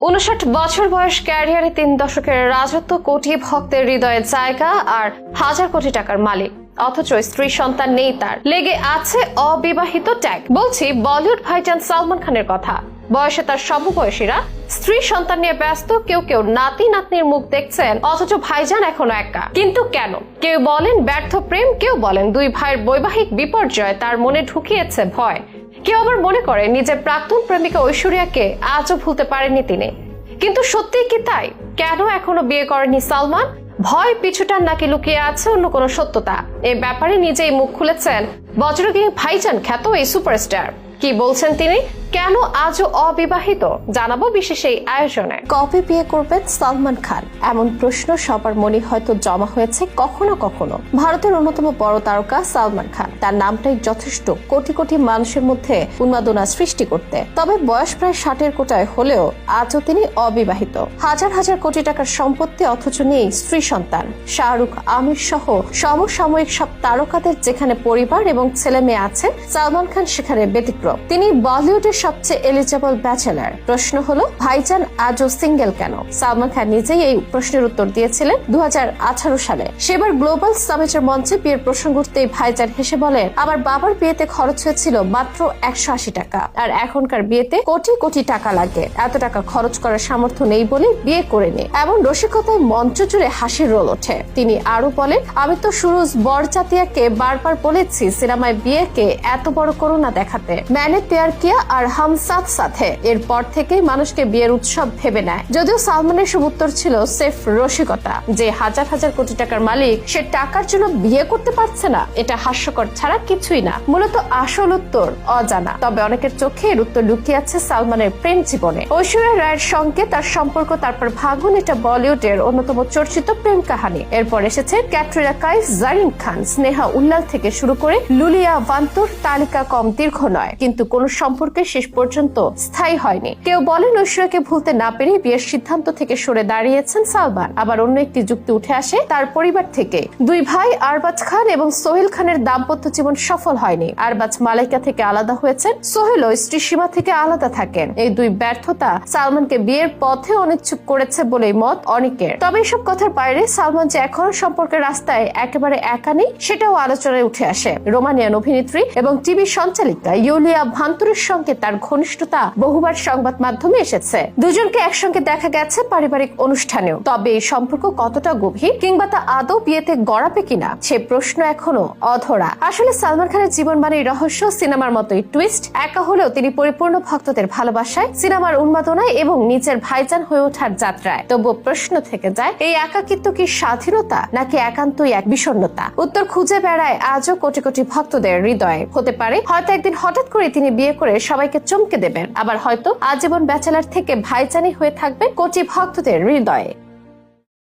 উনষাট বছর বয়স ক্যারিয়ারে তিন দশকের রাজত্ব কোটি ভক্তের হৃদয়ে জায়গা আর হাজার কোটি টাকার মালিক। অথচ স্ত্রী সন্তান নেই তার। লেগে আছে অবিবাহিত ট্যাগ। বলছি, বলিউড ভাইজান সালমান খানের কথা। বয়সে তার সমবয়সীরা স্ত্রী সন্তান নিয়ে ব্যস্ত, কেউ কেউ নাতি নাতনির মুখ দেখছেন, অথচ ভাইজান এখনও একা। কিন্তু কেন? কেউ বলেন ব্যর্থ প্রেম, কেউ বলেন দুই ভাইয়ের বৈবাহিক বিপর্যয়, তার মনে ঢুকিয়েছে ভয়। কেউ আবার মনে করে নিজের প্রাক্তন প্রেমিকা ঐশ্বরিয়াকে আজও ভুলতে পারেননি তিনি। কিন্তু সত্যিই কি তাই? কেন এখনও বিয়ে করেনি সালমান? ভয় পিছুটার নাকি লুকিয়ে আছে অন্য কোন সত্যতা? এ ব্যাপারে নিজেই মুখ খুলেছেন বজ্রকিং ভাইজান খ্যাত এই সুপারস্টার। কি বলছেন তিনি? কেন আজও অবিবাহিত? জানাব বিশেষ এই আয়োজনে। কবে বিয়ে করবেন সালমান খান? এমন প্রশ্ন সবার মনে হয়তো জমা হয়েছে কখনো কখনো। ভারতের অন্যতম বড় তারকা সালমান খান। তার নামটাই যথেষ্ট, কোটি কোটি মানুষের মধ্যে উন্মাদনা সৃষ্টি করতে। তবে বয়স প্রায় ষাটের কোটায় হলেও আজও তিনি অবিবাহিত। হাজার হাজার কোটি টাকার সম্পত্তি অথচ নেই স্ত্রী সন্তান। শাহরুখ, আমির সহ সমসাময়িক সব তারকাদের যেখানে পরিবার এবং ছেলে মেয়ে আছে, সালমান খান সেখানে ব্যতিক্রম। তিনি বলিউডের সবচেয়ে এলিজেবল ব্যাচেলার প্রশ্ন হলো, ভাইজান আজও সিঙ্গেল কেন? সালমান খান নিজেই এই প্রশ্নের উত্তর দিয়েছিলেন দু সালে। সেবার গ্লোবাল সামিটের মঞ্চে বিয়ের প্রসঙ্গ উঠতেই ভাইজান হেসে বলেন, আমার বাবার বিয়েতে খরচ হয়েছিল মাত্র একশো আশি টাকা। আর এখনকার বিয়েতে কোটি কোটি টাকা লাগে। এত টাকা খরচ করার সামর্থ্য নেই বলে বিয়ে করে নে। এমন রসিকতায় মঞ্চ জুড়ে হাসির রোল ওঠে। তিনি আরও বলেন, আমি তো সুরজ বরচাতিয়াকে বারবার বলেছি, সিনেমায় বিয়েকে এত বড় করোনা দেখাতে। ম্যানে পেয়ার কিয়া আর হাম সাথ। এরপর থেকেই মানুষকে বিয়ের উৎসব ভেবে নেয়। যদিও সালমানের সব উত্তর ছিল সেফ রসিকতা। যে হাজার হাজার কোটি টাকার মালিক, সে টাকার জন্য বিয়ে করতে পারছে না। এটা হাস্যকর ছাড়া কিছুই না। মূলত আসল উত্তর অজানা। তবে অনেকের চোখে এর উত্তর লুকিয়ে আছে সালমানের প্রেম জীবনে। ঐশ্বর্যা রায়ের সঙ্গে তার সম্পর্ক, তারপর ভাগুন এটা বলিউডের অন্যতম চর্চিত প্রেম কাহানি। এরপর এসেছে ক্যাটরিনা কাইফ, জারিন খান, স্নেহা উল্লাল থেকে শুরু করে লুলিয়া ভান্তুর তালিকা কম দীর্ঘ নয়। কিন্তু কোন সম্পর্কে শেষ পর্যন্ত স্থায়ী হয়নি। কেউ বলেন ঐশ্বর্যকে ভুলতে না পেরে বিয়ের সিদ্ধান্ত থেকে সরে দাঁড়িয়েছেন সালমান। আবার অন্য একটি যুক্তি উঠে আসে, তার পরিবার থেকে। দুই ভাই, আরবাজ খান এবং সোহেল খানের দাম্পত্য জীবন সফল হয়নি। আরবাজ মালাইকা থেকে আলাদা হয়েছেন সোহেল স্ত্রী সীমা থেকে আলাদা থাকেন। এই দুই ব্যর্থতা সালমানকে বিয়ের পথে অনিচ্ছুক করেছে বলেই মত অনেকের। তবে এসব কথার বাইরে সালমান যে এখন সম্পর্কের রাস্তায় একেবারে একা নেই, সেটাও আলোচনায় উঠে আসে। রোমানিয়ান অভিনেত্রী এবং টিভি সঞ্চালিকা ইউলিয়া ভান্তুরের সঙ্গে তার ঘনিষ্ঠতা বহুবার সংবাদ মাধ্যমে এসেছে। দুজনকে একসঙ্গে দেখা গেছে পারিবারিক অনুষ্ঠানেও। তবে এই সম্পর্ক কতটা গভীর কিংবা তা আদৌ বিয়েতে গড়াবে কিনা, সে প্রশ্ন এখনও অধরা। আসলে সালমান খানের জীবন মানে রহস্য, সিনেমার মতোই টুইস্ট একা হলেও তিনি পরিপূর্ণ ভক্তদের ভালোবাসায়, সিনেমার উন্মাদনায় এবং নিজের ভাইজান হয়ে ওঠার যাত্রায়। তবুও প্রশ্ন থেকে যায়, এই একাকিত্ব কি স্বাধীনতা নাকি একান্তই এক বিষণ্ণতা? উত্তর খুঁজে বেড়ায় আজও কোটি কোটি ভক্তদের হৃদয়ে। হতে পারে, হয়তো একদিন হঠাৎ করে তিনি বিয়ে করে সবাইকে চমকে দেবেন। আবার হয়তো আজীবন ব্যাচেলার থেকে ভাইচানি হয়ে থাকবে কচি ভক্তদের হৃদয়ে।